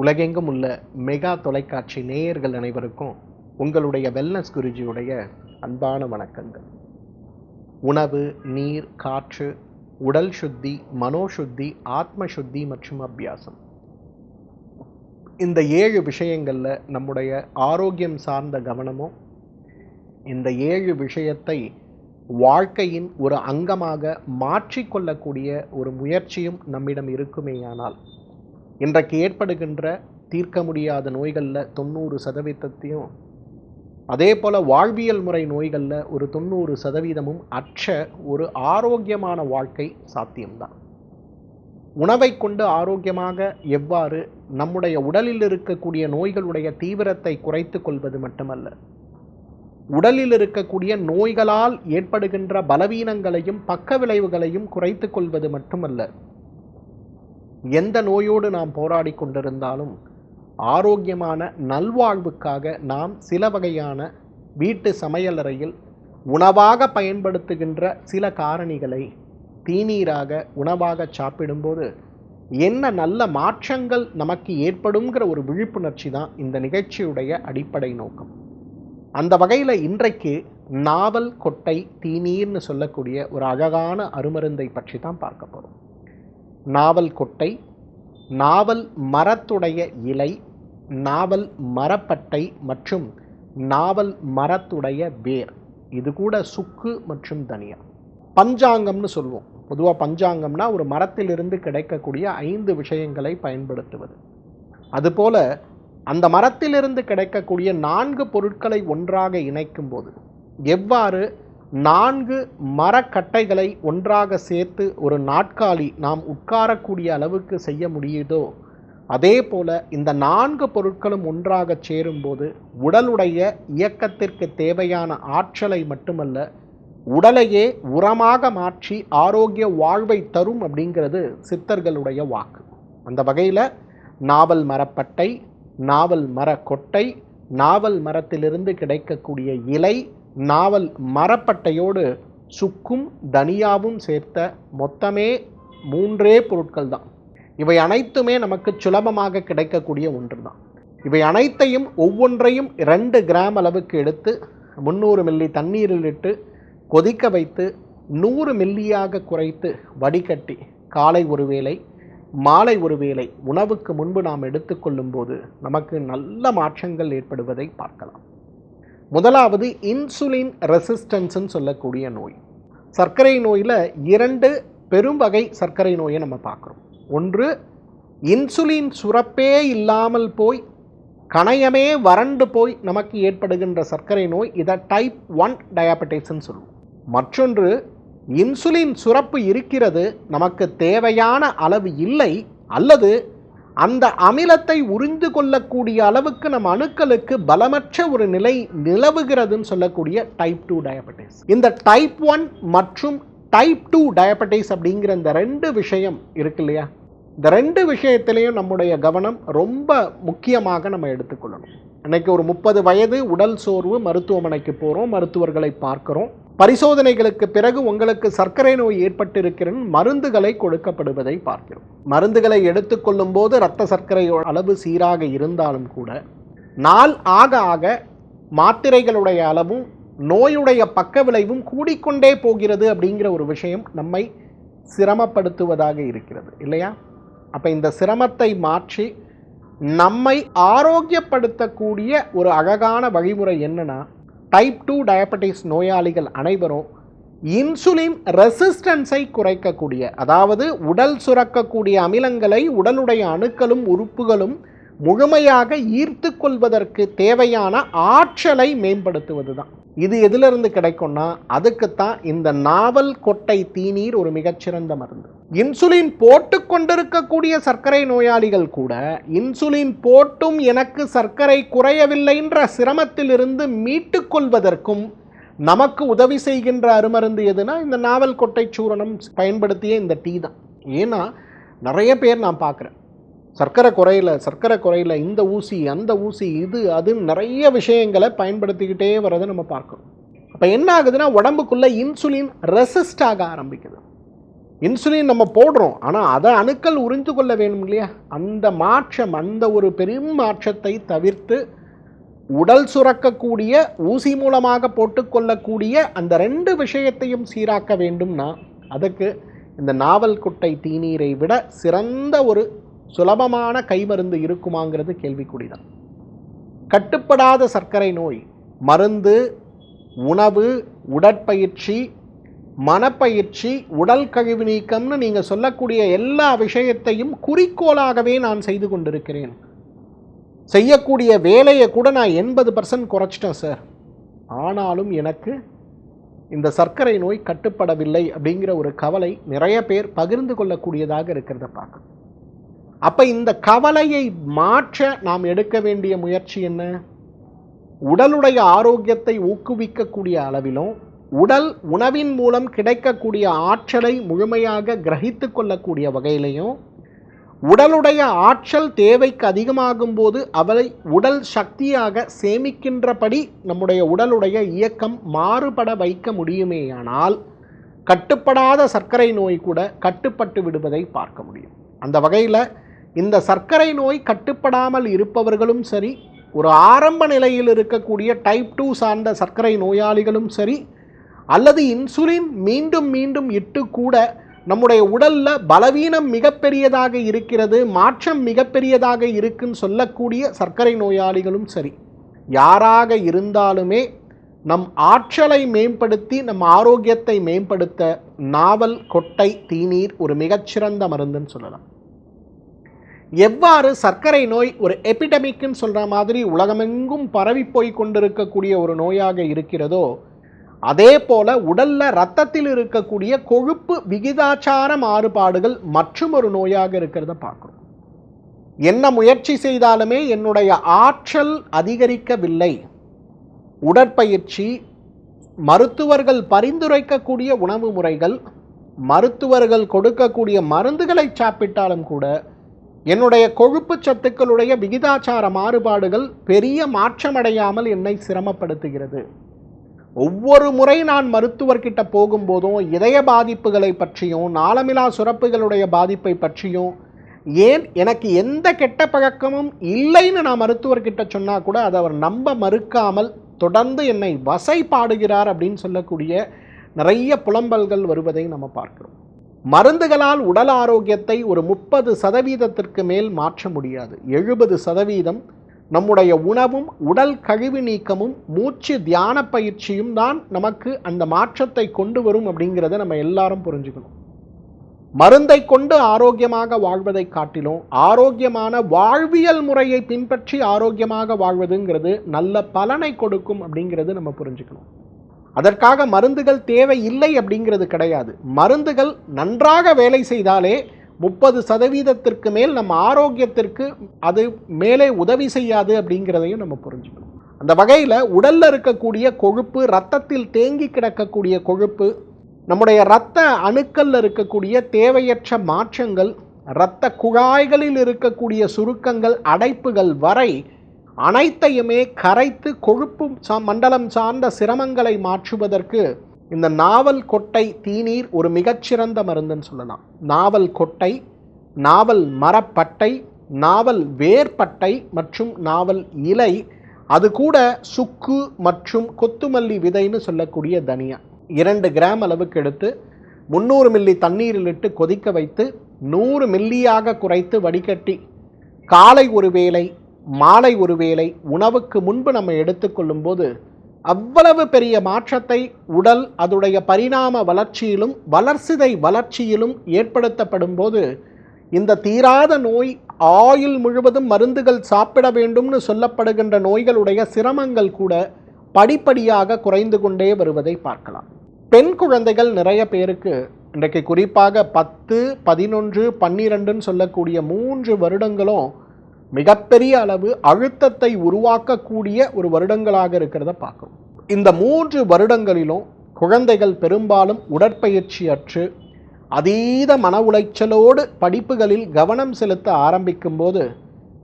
உலகெங்கும் உள்ள மெகா தொலைக்காட்சி நேயர்கள் அனைவருக்கும் உங்களுடைய வெல்னஸ் குருஜியுடைய அன்பான வணக்கங்கள். உணவு நீர் காற்று உடல் சுத்தி மனோசுத்தி ஆத்ம சுத்தி மற்றும் அபியாசம். இந்த ஏழு விஷயங்களில் நம்முடைய ஆரோக்கியம் சார்ந்த கவனமும் இந்த ஏழு விஷயத்தை வாழ்க்கையின் ஒரு அங்கமாக மாற்றிக்கொள்ளக்கூடிய ஒரு முயற்சியும் நம்மிடம் இருக்குமேயானால் இன்றைக்கு ஏற்படுகின்ற தீர்க்க முடியாத நோய்களில் தொண்ணூறு சதவீதத்தையும் அதே போல் வாழ்வியல் முறை நோய்களில் ஒரு தொண்ணூறு சதவீதமும் அற்ற ஒரு ஆரோக்கியமான வாழ்க்கை சாத்தியம்தான். உணவை கொண்டு ஆரோக்கியமாக எவ்வாறு நம்முடைய உடலில் இருக்கக்கூடிய நோய்களுடைய தீவிரத்தை குறைத்து கொள்வது மட்டுமல்ல உடலில் இருக்கக்கூடிய நோய்களால் ஏற்படுகின்ற பலவீனங்களையும் பக்க விளைவுகளையும் குறைத்து கொள்வது மட்டுமல்ல எந்த நோயோடு நாம் போராடி கொண்டிருந்தாலும் ஆரோக்கியமான நல்வாழ்வுக்காக நாம் சில வகையான வீட்டு சமையலறையில் உணவாக பயன்படுத்துகின்ற சில காரணிகளை தீநீராக உணவாக சாப்பிடும்போது என்ன நல்ல மாற்றங்கள் நமக்கு ஏற்படுங்கிற ஒரு விழிப்புணர்ச்சி தான் இந்த நிகழ்ச்சியுடைய அடிப்படை நோக்கம். அந்த வகையில் இன்றைக்கு நாவல் கொட்டை தீநீர்னு சொல்லக்கூடிய ஒரு அழகான அருமருந்தை பற்றி தான் பார்க்க போகிறோம் நாவல் கொட்டை நாவல் மரத்துடைய இலை நாவல் மரப்பட்டை மற்றும் நாவல் மரத்துடைய வேர். இது கூட சுக்கு மற்றும் தனியா. பஞ்சாங்கம்னு சொல்லுவோம். பொதுவாக பஞ்சாங்கம்னா ஒரு மரத்திலிருந்து கிடைக்கக்கூடிய ஐந்து விஷயங்களை பயன்படுத்துவது. அதுபோல அந்த மரத்திலிருந்து கிடைக்கக்கூடிய நான்கு பொருட்களை ஒன்றாக இணைக்கும் போது எவ்வாறு நான்கு மரக்கட்டைகளை ஒன்றாக சேர்த்து ஒரு நாட்காலி நாம் உட்காரக்கூடிய அளவுக்கு செய்ய முடியுதோ? அதே போல இந்த நான்கு பொருட்களும் ஒன்றாக சேரும்போது உடலுடைய இயக்கத்திற்கு தேவையான ஆற்றலை மட்டுமல்ல உடலையே உரமாக மாற்றி ஆரோக்கிய வாழ்வை தரும் அப்படிங்கிறது சித்தர்களுடைய வாக்கு. அந்த வகையில் நாவல் மரப்பட்டை நாவல் மரக்கொட்டை நாவல் மரத்திலிருந்து கிடைக்கக்கூடிய இலை நாவல் மரப்பட்டையோடு சுக்கும் தனியாவும் சேர்த்த மொத்தமே மூன்றே பொருட்கள் தான். இவை அனைத்துமே நமக்கு சுலபமாக கிடைக்கக்கூடிய ஒன்று தான் இவை அனைத்தையும் ஒவ்வொன்றையும் ரெண்டு கிராம் அளவுக்கு எடுத்து முந்நூறு மில்லி தண்ணீரில் இட்டு கொதிக்க வைத்து நூறு மில்லியாக குறைத்து வடிகட்டி காலை ஒரு வேளை மாலை ஒரு வேளை உணவுக்கு முன்பு நாம் எடுத்துக்கொள்ளும் போது நமக்கு நல்ல மாற்றங்கள் ஏற்படுவதை பார்க்கலாம். முதலாவது இன்சுலின் ரெசிஸ்டன்ஸ்ன்னு சொல்லக்கூடிய நோய். சர்க்கரை நோயில் இரண்டு பெரும் வகை சர்க்கரை நோயை நம்ம பார்க்குறோம். ஒன்று இன்சுலின் சுரப்பே இல்லாமல் போய் கணையமே வறண்டு போய் நமக்கு ஏற்படுகின்ற சர்க்கரை நோய் இதை டைப் ஒன் டயாபெட்டிஸ்ன்னு சொல்லுவோம். மற்றொன்று இன்சுலின் சுரப்பு இருக்கிறது நமக்கு தேவையான அளவு இல்லை அல்லது அந்த அமிலத்தை உறிந்து கொள்ளக்கூடிய அளவுக்கு நம் அணுக்களுக்கு பலமற்ற ஒரு நிலை நிலவுகிறதுன்னு சொல்லக்கூடிய டைப் டூ டயபெட்டிஸ் இந்த டைப் ஒன் மற்றும் டைப் டூ டயபெட்டிஸ் அப்படிங்கிற இந்த ரெண்டு விஷயம் இருக்கு இல்லையா? இந்த ரெண்டு விஷயத்திலையும் நம்முடைய கவனம் ரொம்ப முக்கியமாக நம்ம எடுத்துக்கொள்ளணும். இன்னைக்கு ஒரு முப்பது வயது உடல் சோர்வு மருத்துவமனைக்கு போகிறோம் மருத்துவர்களை பார்க்குறோம். பரிசோதனைகளுக்கு பிறகு உங்களுக்கு சர்க்கரை நோய் ஏற்பட்டிருக்கிற மருந்துகளை கொடுக்கப்படுவதை பார்க்கிறோம். மருந்துகளை எடுத்துக்கொள்ளும் போது இரத்த சர்க்கரை அளவு சீராக இருந்தாலும் கூட நாள் ஆக ஆக மாத்திரைகளுடைய அளவும் நோயுடைய பக்க விளைவும் கூடிக்கொண்டே போகிறது அப்படிங்கிற ஒரு விஷயம் நம்மை சிரமப்படுத்துவதாக இருக்கிறது இல்லையா? அப்போ இந்த சிரமத்தை மாற்றி நம்மை ஆரோக்கியப்படுத்தக்கூடிய ஒரு அழகான வழிமுறை என்னன்னா டைப் டூ டயபெட்டிஸ் நோயாளிகள் அனைவரும் இன்சுலின் ரெசிஸ்டன்ஸை குறைக்கக்கூடிய அதாவது உடல் சுரக்கக்கூடிய அமிலங்களை உடலுடைய அணுக்களும் உறுப்புகளும் முழுமையாக ஈர்த்து கொள்வதற்கு தேவையான ஆற்றலை மேம்படுத்துவது தான் இது எதிலிருந்து கிடைக்கும்னா அதுக்குத்தான் இந்த நாவல் கொட்டை தீநீர் ஒரு மிகச்சிறந்த மருந்து. இன்சுலின் போட்டு கொண்டிருக்கக்கூடிய சர்க்கரை நோயாளிகள் கூட இன்சுலின் போட்டும் எனக்கு சர்க்கரை குறையவில்லைன்ற சிரமத்திலிருந்து மீட்டு கொள்வதற்கும் நமக்கு உதவி செய்கின்ற அருமருந்து எதுனா இந்த நாவல் கொட்டை சூரணம் பயன்படுத்திய இந்த டீ தான். ஏன்னா நிறைய பேர் நான் பார்க்குறேன் சர்க்கரை குறையில் சர்க்கரை குறையில் இந்த ஊசி அந்த ஊசி இது அதுன்னு நிறைய விஷயங்களை பயன்படுத்திக்கிட்டே வரதை நம்ம பார்க்குறோம் அப்போ என்ன ஆகுதுன்னா உடம்புக்குள்ளே இன்சுலின் ரெசிஸ்ட் ஆக ஆரம்பிக்குது. இன்சுலின் நம்ம போடுறோம். ஆனால் அதை அணுக்கள் உறிந்து கொள்ள வேணும் இல்லையா? அந்த மாற்றம் அந்த ஒரு பெரும் மாற்றத்தை தவிர்த்து உடல் சுரக்கக்கூடிய ஊசி மூலமாக போட்டுக்கொள்ளக்கூடிய அந்த ரெண்டு விஷயத்தையும் சீராக்க வேண்டும்னா அதுக்கு இந்த நாவல் குட்டை தீநீரை விட சிறந்த ஒரு சுலபமான கைமருந்து இருக்குமாங்கிறது கேள்விக்குறிதான். கட்டுப்படாத சர்க்கரை நோய் மருந்து உணவு உடற்பயிற்சி மனப்பயிற்சி உடல் கழிவு நீக்கம்னு நீங்கள் சொல்லக்கூடிய எல்லா விஷயத்தையும் குறிக்கோளாகவே நான் செய்து கொண்டிருக்கிறேன். செய்யக்கூடிய வேலையை கூட நான் எண்பது பர்சன்ட் குறைச்சிட்டேன் சார். ஆனாலும் எனக்கு இந்த சர்க்கரை நோய் கட்டுப்படவில்லை அப்படிங்கிற ஒரு கவலை நிறைய பேர் பகிர்ந்து கொள்ளக்கூடியதாக இருக்கிறத பார்க்கணும். அப்போ இந்த கவலையை மாற்ற நாம் எடுக்க வேண்டிய முயற்சி என்ன? உடலுடைய ஆரோக்கியத்தை ஊக்குவிக்கக்கூடிய அளவிலும் உடல் உணவின் மூலம் கிடைக்கக்கூடிய ஆற்றலை முழுமையாக கிரகித்து கொள்ளக்கூடிய வகையிலையும் உடலுடைய ஆற்றல் தேவைக்கு அதிகமாகும் போது அவளை உடல் சக்தியாக சேமிக்கின்றபடி நம்முடைய உடலுடைய இயக்கம் மாறுபட வைக்க முடியுமேயானால் கட்டுப்படாத சர்க்கரை நோய் கூட கட்டுப்பட்டு விடுவதை பார்க்க முடியும். அந்த வகையில் இந்த சர்க்கரை நோய் கட்டுப்படாமல் இருப்பவர்களும் சரி ஒரு ஆரம்ப நிலையில் இருக்கக்கூடிய டைப் டூ சார்ந்த சர்க்கரை நோயாளிகளும் சரி அல்லது இன்சுலின் மீண்டும் மீண்டும் இட்டு கூட நம்முடைய உடலில் பலவீனம் மிகப்பெரியதாக இருக்கிறது மாற்றம் மிகப்பெரியதாக இருக்குன்னு சொல்லக்கூடிய சர்க்கரை நோயாளிகளும் சரி. யாராக இருந்தாலுமே நம் ஆற்றலை மேம்படுத்தி நம் ஆரோக்கியத்தை மேம்படுத்த நாவல் கொட்டை தீநீர் ஒரு மிகச்சிறந்த மருந்துன்னு சொல்லலாம். எவ்வாறு சர்க்கரை நோய் ஒரு எபிடமிக்குன்னு சொல்கிற மாதிரி உலகமெங்கும் பரவி போய் கொண்டிருக்கக்கூடிய ஒரு நோயாக இருக்கிறதோ அதே போல உடல்ல ரத்தத்தில் இருக்கக்கூடிய கொழுப்பு விகிதாச்சார மாறுபாடுகள் மற்றும் ஒரு நோயாக இருக்கிறத பார்க்குறோம். என்ன முயற்சி செய்தாலுமே என்னுடைய ஆற்றல் அதிகரிக்கவில்லை. உடற்பயிற்சி மருத்துவர்கள் பரிந்துரைக்கக்கூடிய உணவு முறைகள் மருத்துவர்கள் கொடுக்கக்கூடிய மருந்துகளை சாப்பிட்டாலும் கூட என்னுடைய கொழுப்பு சத்துக்களுடைய விகிதாச்சார மாறுபாடுகள் பெரிய மாற்றமடையாமல் என்னை சிரமப்படுத்துகிறது. ஒவ்வொரு முறை நான் மருத்துவர்கிட்ட போகும்போதும் இதய பாதிப்புகளை பற்றியும் நாளமிலா சுரப்புகளுடைய பாதிப்பை பற்றியும் ஏன் எனக்கு எந்த கெட்ட பழக்கமும் இல்லைன்னு நான் மருத்துவர்கிட்ட சொன்னால் கூட அதை அவர் நம்ப மறுக்காமல் தொடர்ந்து என்னை வசை பாடுகிறார் அப்படின்னு சொல்லக்கூடிய நிறைய புலம்பல்கள் வருவதை நம்ம பார்க்கிறோம். மருந்துகளால் உடல் ஆரோக்கியத்தை ஒரு முப்பது சதவீதத்திற்கு மேல் மாற்ற முடியாது. எழுபது சதவீதம் நம்முடைய உணவும் உடல் கழிவு நீக்கமும் மூச்சு தியான பயிற்சியும் தான் நமக்கு அந்த மாற்றத்தை கொண்டு வரும் அப்படிங்கிறத நம்ம எல்லாரும் புரிஞ்சுக்கணும். மருந்தை கொண்டு ஆரோக்கியமாக வாழ்வதை காட்டிலும் ஆரோக்கியமான வாழ்வியல் முறையை பின்பற்றி ஆரோக்கியமாக வாழ்வதுங்கிறது நல்ல பலனை கொடுக்கும் அப்படிங்கிறது நம்ம புரிஞ்சுக்கணும். அதற்காக மருந்துகள் தேவை இல்லை அப்படிங்கிறது கிடையாது. மருந்துகள் நன்றாக வேலை செய்தாலே முப்பது சதவீதத்திற்கு மேல் நம்ம ஆரோக்கியத்திற்கு அது மேலே உதவி செய்யாது அப்படிங்கிறதையும் நம்ம புரிஞ்சுக்கணும். அந்த வகையில் உடலில் இருக்கக்கூடிய கொழுப்பு ரத்தத்தில் தேங்கி கிடக்கக்கூடிய கொழுப்பு நம்முடைய இரத்த அணுக்களில் இருக்கக்கூடிய தேவையற்ற மாற்றங்கள் இரத்த குழாய்களில் இருக்கக்கூடிய சுருக்கங்கள் அடைப்புகள் வரை அனைத்தையுமே கரைத்து கொழுப்பு சா மண்டலம் சார்ந்த சிரமங்களை மாற்றுவதற்கு இந்த நாவல் கொட்டை தீநீர் ஒரு மிகச்சிறந்த மருந்துன்னு சொல்லலாம். நாவல் கொட்டை நாவல் மரப்பட்டை நாவல் வேர்பட்டை மற்றும் நாவல் இலை அது கூட சுக்கு மற்றும் கொத்துமல்லி விதைன்னு சொல்லக்கூடிய தனியா. இரண்டு கிராம் அளவுக்கு எடுத்து முந்நூறு மில்லி தண்ணீரில் இட்டு கொதிக்க வைத்து நூறு மில்லியாக குறைத்து வடிகட்டி காலை ஒரு வேளை மாலை ஒரு வேளை உணவுக்கு முன்பு நம்ம எடுத்துக்கொள்ளும் போது அவ்வளவு பெரிய மாற்றத்தை உடல் அதுடைய பரிணாம வளர்ச்சியிலும் வளர்சிதை வளர்ச்சியிலும் ஏற்படுத்தப்படும் போது இந்த தீராத நோய் ஆயுள் முழுவதும் மருந்துகள் சாப்பிட வேண்டும்னு சொல்லப்படுகின்ற நோய்களுடைய சிரமங்கள் கூட படிப்படியாக குறைந்து கொண்டே வருவதை பார்க்கலாம். பெண் குழந்தைகள் நிறைய பேருக்கு இன்றைக்கு குறிப்பாக பத்து பதினொன்று பன்னிரெண்டுன்னு சொல்லக்கூடிய மூன்று வருடங்களும் மிகப்பெரிய அளவு அழுத்தத்தை உருவாக்கக்கூடிய ஒரு வருடங்களாக இருக்கிறத பார்க்குறோம். இந்த மூன்று வருடங்களிலும் குழந்தைகள் பெரும்பாலும் உடற்பயிற்சி அற்று அதீத மன உளைச்சலோடு படிப்புகளில் கவனம் செலுத்த ஆரம்பிக்கும்போது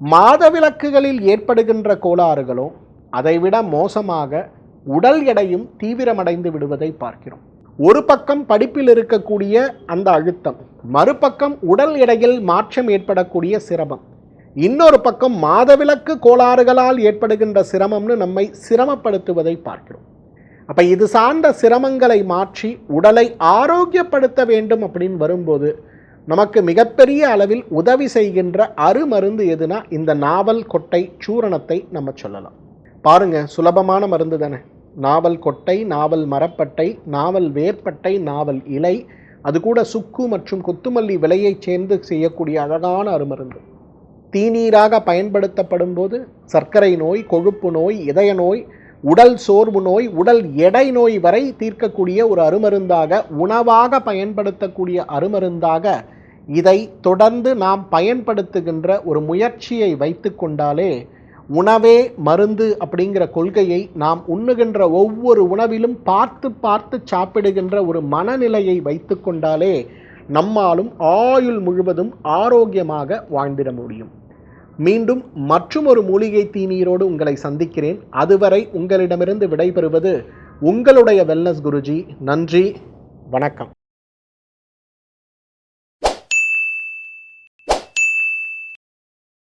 மாதவிலக்குகளில் ஏற்படுகின்ற கோளாறுகளும் அதைவிட மோசமாக உடல் எடையும் தீவிரமடைந்து விடுவதை பார்க்கிறோம். ஒரு பக்கம் படிப்பில் இருக்கக்கூடிய அந்த அழுத்தம் மறுபக்கம் உடல் எடையில் மாற்றம் ஏற்படக்கூடிய சிரமம். இன்னொரு பக்கம் மாதவிலக்கு கோளாறுகளால் ஏற்படுகின்ற சிரமம்னு நம்மை சிரமப்படுத்துவதை பார்க்கிறோம். அப்போ இது சார்ந்த சிரமங்களை மாற்றி உடலை ஆரோக்கியப்படுத்த வேண்டும் அப்படின்னு வரும்போது நமக்கு மிகப்பெரிய அளவில் உதவி செய்கின்ற அருமருந்து எதுனா இந்த நாவல் கொட்டை சூரணத்தை நம்ம சொல்லலாம். பாருங்க சுலபமான மருந்து தானே. நாவல் கொட்டை நாவல் மரப்பட்டை நாவல் வேர்ப்பட்டை நாவல் இலை அது கூட சுக்கு மற்றும் கொத்துமல்லி விலையைச் சேர்ந்து செய்யக்கூடிய அழகான அருமருந்து. தீநீராக பயன்படுத்தப்படும் போது சர்க்கரை நோய் கொழுப்பு நோய் இதய நோய் உடல் சோர்வு நோய் உடல் எடை நோய் வரை தீர்க்கக்கூடிய ஒரு அருமருந்தாக உணவாக பயன்படுத்தக்கூடிய அருமருந்தாக இதை தொடர்ந்து நாம் பயன்படுத்துகின்ற ஒரு முயற்சியை வைத்து கொண்டாலே உணவே மருந்து அப்படிங்கிற கொள்கையை நாம் உண்ணுகின்ற ஒவ்வொரு உணவிலும் பார்த்து பார்த்து சாப்பிடுகின்ற ஒரு மனநிலையை வைத்து கொண்டாலே நம்மாலும் ஆயுள் முழுவதும் ஆரோக்கியமாக வாழ்ந்திட முடியும். மீண்டும் மற்றும் ஒரு மூலிகை தீனியரோடு உங்களை சந்திக்கிறேன். அதுவரை உங்களிடமிருந்து விடைபெறுவது உங்களுடைய வெல்னஸ் குருஜி. நன்றி. வணக்கம்.